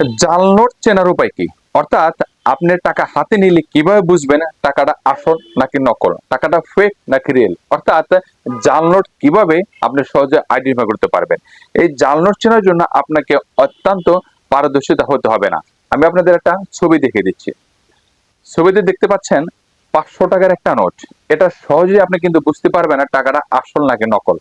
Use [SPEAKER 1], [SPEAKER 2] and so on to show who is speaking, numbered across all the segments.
[SPEAKER 1] জাল নোট চেনার উপায় কি? অর্থাৎ আপনি টাকা হাতে নিলে কীভাবে বুঝবেন টাকাটা আসল নাকি নকল? টাকাটা ফেক নাকি রিয়েল অর্থাৎ জাল নোট কীভাবে আপনি সহজে আইডেন্টিফাই করতে পারবেন? এই জাল নোট চেনার জন্য আপনাকে অত্যন্ত পারদর্শিতা হতে হবে না। আমি আপনাদের একটা ছবি দেখিয়ে দিচ্ছি। ছবিতে দেখতে পাচ্ছেন পাঁচশো টাকার একটা নোট। এটা সহজেই আপনি কিন্তু বুঝতে পারবেন না টাকাটা আসল নাকি নকল।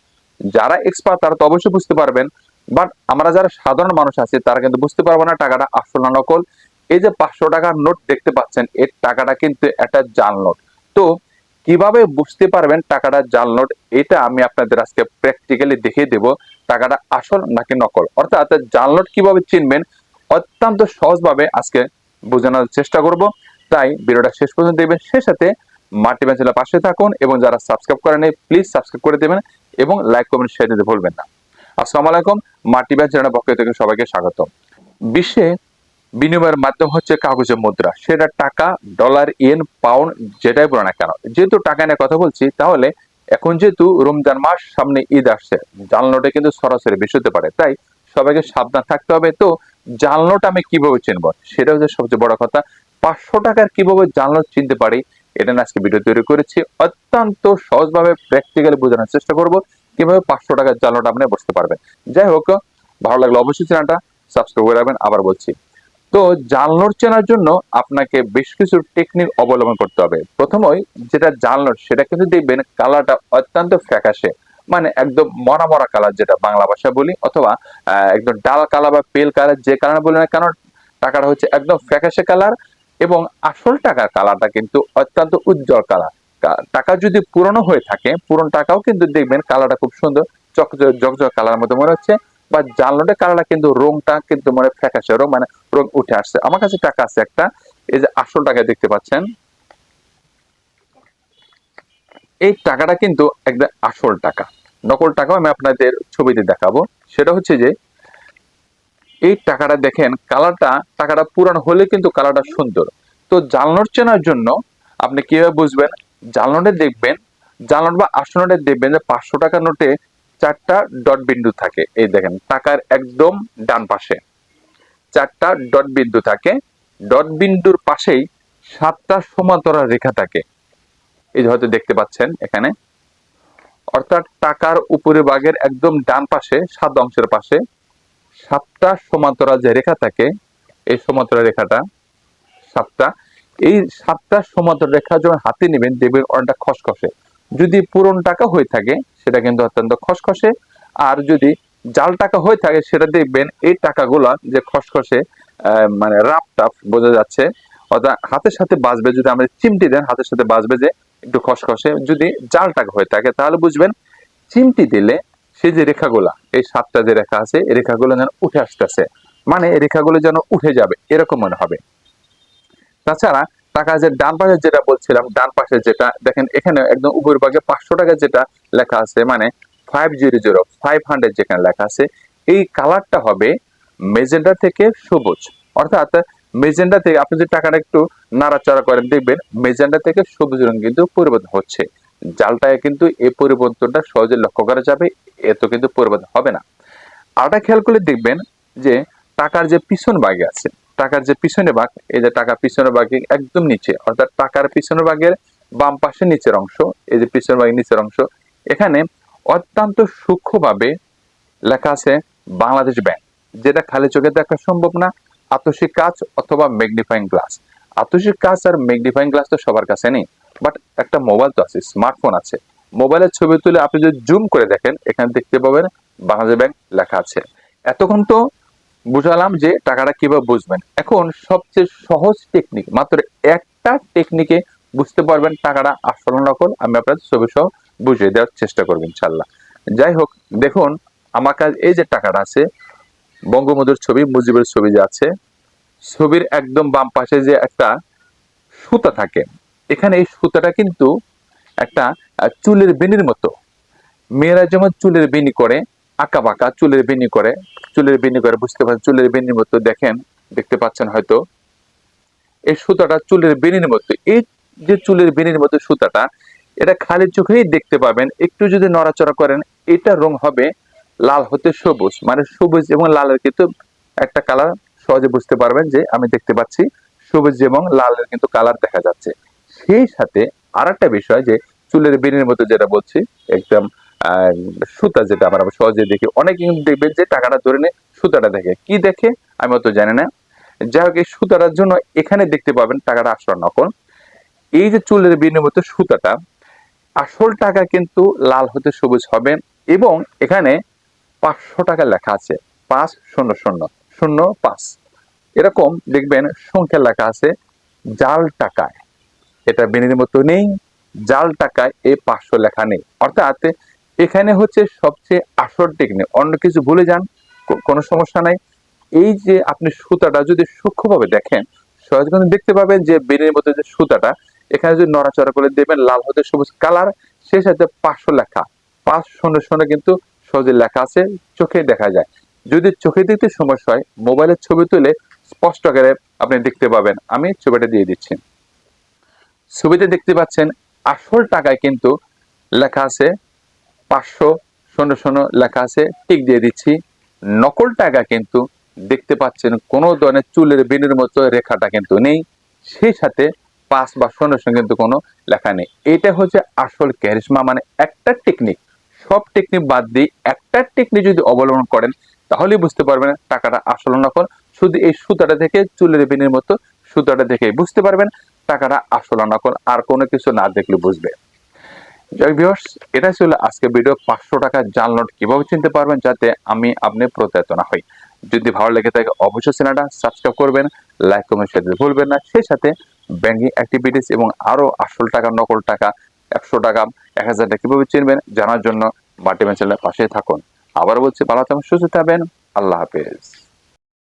[SPEAKER 1] যারা এক্সপার্ট তারা তো অবশ্যই বুঝতে পারবেন বাট আমরা যারা সাধারণ মানুষ আছি, তারা কিন্তু বুঝতে পারব না টাকাটা আসল না নকল। এই যে পাঁচশো টাকার নোট দেখতে পাচ্ছেন, এর টাকাটা কিন্তু একটা জাল নোট। তো কীভাবে বুঝতে পারবেন টাকাটা জাল নোট? এটা আমি আপনাদের আজকে প্র্যাকটিক্যালি দেখিয়ে দেব, টাকাটা আসল নাকি নকল। অর্থাৎ জাল নোট কীভাবে চিনবেন? অত্যন্ত সহজভাবে আজকে বোঝানোর চেষ্টা করব। তাই ভিডিওটা শেষ পর্যন্ত দেখবেন। সে সাথে মাল্টি চ্যানেলের পাশে থাকুন এবং যারা সাবস্ক্রাইব করেন প্লিজ সাবস্ক্রাইব করে দেবেন এবং লাইক কমেন্ট শেয়ার দিতে ভুলবেন না। আসসালামু আলাইকুম মাল্টি ব্যাংক চ্যানেলের পক্ষ থেকে সবাইকে স্বাগত বিশ্বে বিনিময়ের মাধ্যম হচ্ছে কাগজের মুদ্রা, সেটা টাকা, ডলার, ইয়েন, পাউন্ড, যেটাই বলো না কেন। যেহেতু টাকা নিয়ে কথা বলছি, তাহলে এখন যেহেতু রমজান মাস, সামনে ঈদ আসছে, জাল নোটে কিন্তু সরাসরি বেশি হতে পারে। তাই সবাইকে সাবধান থাকতে হবে। তো জাল নোট আমি কীভাবে চিনব? সেটা হচ্ছে সবচেয়ে বড় কথা, পাঁচশো টাকার কীভাবে জাল নোট চিনতে পারি? এটা আজকে ভিডিও তৈরি করেছি। অত্যন্ত সহজভাবে প্র্যাকটিক্যালি বোঝানোর চেষ্টা করব। কীভাবে পাঁচশো টাকার জাল নোট আপনি বুঝতে পারবেন? যাই হোক, ভালো লাগলে অবশ্যই চ্যানেলটা সাবস্ক্রাইব করে রাখবেন, আবার বলছি। তো জাল চেনার জন্য আপনাকে বেশ কিছু টেকনিক অবলম্বন করতে হবে। প্রথমই যেটা জাল সেটা কিন্তু দেখবেন কালারটা অত্যন্ত ফ্যাকাশে। মানে একদম মরা মরা কালার যেটা বাংলা ভাষা বলি, অথবা একদম ডাল কালার বা পেল কালার যে কালার বলি না কেন, টাকাটা হচ্ছে একদম ফ্যাকাশে কালার এবং আসল টাকার কালারটা কিন্তু অত্যন্ত উজ্জ্বল কালার টাকা যদি পুরনো হয়ে থাকে, পুরনো টাকাও কিন্তু দেখবেন কালারটা খুব সুন্দর চকচক জকজক কালার মতো মনে হচ্ছে, বা জাল কালারটা কিন্তু রংটা কিন্তু মানে ফ্যাকাশে রং মানে রং উঠে আসছে। আমার কাছে টাকা আছে একটা, এই যে আসল টাকা দেখতে পাচ্ছেন। এই টাকাটা কিন্তু একদম আসল টাকা। নকল টাকাও আমি আপনাদের ছবিতে দেখাবো। সেটা হচ্ছে যে, এই টাকাটা দেখেন, কালারটা, টাকাটা পুরানো হলে কিন্তু কালারটা সুন্দর। তো নোট চেনার জন্য আপনি কীভাবে বুঝবেন? জাল নোটে দেখবেন জাল নোট বা আসল নোটে দেখবেন যে পাঁচশো টাকার নোটে চারটা ডট বিন্দু থাকে। এই দেখেন, টাকার একদম ডান পাশে। চারটা ডট বিন্দু থাকে। ডট বিন্দুর পাশেই সাতটা সমান্তরাল রেখা থাকে। এই যে হয়তো দেখতে পাচ্ছেন এখানে। অর্থাৎ টাকার উপরে ভাগের একদম ডান পাশে, সাত অংশের পাশে, সাতটা সমান্তরাল যে রেখা থাকে, এই সমান্তরাল রেখাটা, সাতটা এই সাতটা সমান্তরাল রেখা যখন হাতে নেবেন, দেখবেন অনেকটা খসখসে। যদি পুরন টাকা হয়ে থাকে, সেটা কিন্তু অত্যন্ত খসখসে। আর যদি জাল টাকা হয়ে থাকে, সেটা দেখবেন এই টাকাগুলা যে খসখসে মানে রাপ টাফ বোঝা যাচ্ছে। অর্থাৎ হাতের সাথে বাঁচবে, যদি আমরা চিমটি দেন, হাতের সাথে বাঁচবে যে একটু খসখসে। যদি জাল টাকা হয়ে থাকে, তাহলে বুঝবেন চিমটি দিলে সে যে রেখাগুলা, এই সাতটা যে রেখা আছে, এই রেখাগুলো যেন উঠে আসতেছে। মানে রেখাগুলো যেন উঠে যাবে, এরকম মনে হবে। তাছাড়া টাকা যে ডান পাশে যেটা বলছিলাম, ডান পাশে যেটা, দেখেন এখানে একদম উপর ভাগে পাঁচশো টাকা যেটা লেখা আছে মানে five zero zero five hundred যেখানে লেখা আছে, এই কালারটা হবে মেজেন্ডা থেকে সবুজ। অর্থাৎ মেজেন্ডা থেকে, আপনি যদি টাকাটা একটু নাড়াচাড়া করেন, দেখবেন মেজেন্ডা থেকে সবুজ রং কিন্তু পরিবর্তন হচ্ছে। জালটায় কিন্তু এই পরিবর্তনটা সহজে লক্ষ্য করা যাবে, এত কিন্তু পরিবর্তন হবে না। আরেকটা খেয়াল করলে দেখবেন যে টাকার যে পিছন ভাগে আছে টাকার যে পিছনে ভাগ, এই যে টাকা পিছনের ভাগে একদম নিচে, অর্থাৎ টাকার পিছনের ভাগের বাম পাশে নিচের অংশ, এই যে পিছনের ভাগের নিচের অংশ, এখানে অত্যন্ত সূক্ষ্মভাবে লেখা আছে বাংলাদেশ ব্যাংক, যেটা খালি চোখে দেখা সম্ভব না আতসিক কাজ অথবা ম্যাগনিফাইং গ্লাস। আতসিক কাজ আর ম্যাগনিফাইং গ্লাস তো সবার কাছে নেই, বাট একটা মোবাইল তো আছে, স্মার্টফোন আছে। মোবাইলের ছবি তুলে আপনি যদি জুম করে দেখেন, এখানে দেখতে পাবেন বাংলাদেশ ব্যাংক লেখা আছে। এতক্ষণ তো বুঝালাম যে টাকাটা কীভাবে বুঝবেন। এখন সবচেয়ে সহজ টেকনিক মাত্র একটা টেকনিকে বুঝতে পারবেন টাকাটা আসল নকল, আমি আপনাদের ছবি সহ বুঝিয়ে দেওয়ার চেষ্টা করব ইনশাল্লাহ। যাই হোক, দেখুন, আমার কাছে এই যে টাকাটা আছে, বঙ্গবন্ধুর ছবি, মুজিবের ছবি যে আছে, ছবির একদম বাম পাশে যে একটা সুতা থাকে, এখানে এই সুতাটা কিন্তু একটা চুলের বেনির মতো। মেয়েরা যেমন চুলের বেনি করে আঁকা বাঁকা চুলের বেনি করে, চুলের বেনি করে বুঝতে পারছেন, চুলের বেনির মতো দেখেন, দেখতে পাচ্ছেন হয়তো। এই সুতাটা চুলের বেনির মতো, এই যে চুলের বেনির মতো সুতাটা, এটা খালি চোখেই দেখতে পাবেন, একটু যদি নড়াচড়া করেন, এটা রং হবে লাল হতে সবুজ মানে সবুজ এবং লালের কিন্তু একটা কালার সহজে বুঝতে পারবেন যে আমি দেখতে পাচ্ছি সবুজ এবং লালের কিন্তু কালার দেখা যাচ্ছে। সেই সাথে আর একটা বিষয় যে চুলের বেনির মতো যেটা বলছি, একদম সুতা যেটা আমরা সহজে দেখি অনেকে কিন্তু দেখবেন যে টাকাটা ধরে নিয়ে সুতাটা দেখে। কি দেখে? আমি অত জানি না। যাই হোক, এই সুতাটার জন্য এখানে দেখতে পাবেন টাকাটা আসল নকল। এই যে চুলের বেনির মতো সুতাটা, আসল টাকা কিন্তু লাল হতে সবুজ হবে এবং এখানে পাঁচশো টাকা লেখা আছে। পাঁচ শূন্য শূন্য শূন্য পাঁচ। এরকম দেখবেন সংখ্যা লেখা আছে জাল টাকায়। এটা বেনির মতো নেই, জাল টাকায় এই পাঁচশো লেখা নেই। অর্থাৎ এখানে হচ্ছে সবচেয়ে আসল টেকনিক অন্য কিছু ভুলে যান কোনো সমস্যা নাই। এই যে আপনি সুতাটা যদি সূক্ষ্মভাবে দেখেন, সহজে কিন্তু দেখতে পাবেন যে বেনির মধ্যে যে সুতাটা, এখানে যদি নড়াচড়া করে দেবেন, লাল হতে সবুজ কালার, সেই সাথে পাঁচশো লেখা। পাঁচ শূন্য শূন্য কিন্তু সহজে লেখা আছে, চোখে দেখা যায়। যদি চোখে দেখতে সমস্যা হয়, মোবাইলের ছবি তুলে স্পষ্ট করে আপনি দেখতে পাবেন। আমি ছবিটা দিয়ে দিচ্ছি। ছবিতে দেখতে পাচ্ছেন, আসল টাকায় কিন্তু লেখা আছে পাঁচশো, শূন্য শূন্য লেখা আছে, টিক দিয়ে দিচ্ছি। নকল টাকা কিন্তু দেখতে পাচ্ছেন, কোনো ধরনের চুলের বেনির মতো রেখাটা কিন্তু নেই। সেই সাথে পাঁচ বা শূন্য শূন্য কিন্তু কোনো লেখা নেই। এটা হচ্ছে আসল ক্যারিশমা মানে একটা টেকনিক সব টেকনিক বাদ দিয়ে একটা টেকনিক যদি অবলম্বন করেন, তাহলেই বুঝতে পারবেন টাকাটা আসল নকল। শুধু এই সুতাটা থেকে চুলের বেনির মতো সুতাটা দেখে বুঝতে পারবেন টাকাটা আসল নকল, আর কোনো কিছু না দেখলে বুঝবে। যাই ভিউয়ার্স এটা ছিল আজকে ভিডিও পাঁচশো টাকা জাল নোট কীভাবে চিনতে পারবেন যাতে আমি আপনি প্রতারিত হই। যদি ভালো লেগে থাকে, অবশ্যই চ্যানেলটা সাবস্ক্রাইব করবেন লাইক কমেন্ট শেয়ার ভুলবেন না। সেই সাথে ব্যাংকিং অ্যাক্টিভিটিস এবং আরও আসল টাকা, নকল টাকা, একশো টাকা, এক হাজার টাকা কীভাবে চিনবেন, জানার জন্য বাটি চ্যানেলের পাশে থাকুন। আবার বলছি, ভালো থাকুন, সুস্থ থাকবেন। আল্লাহ হাফেজ।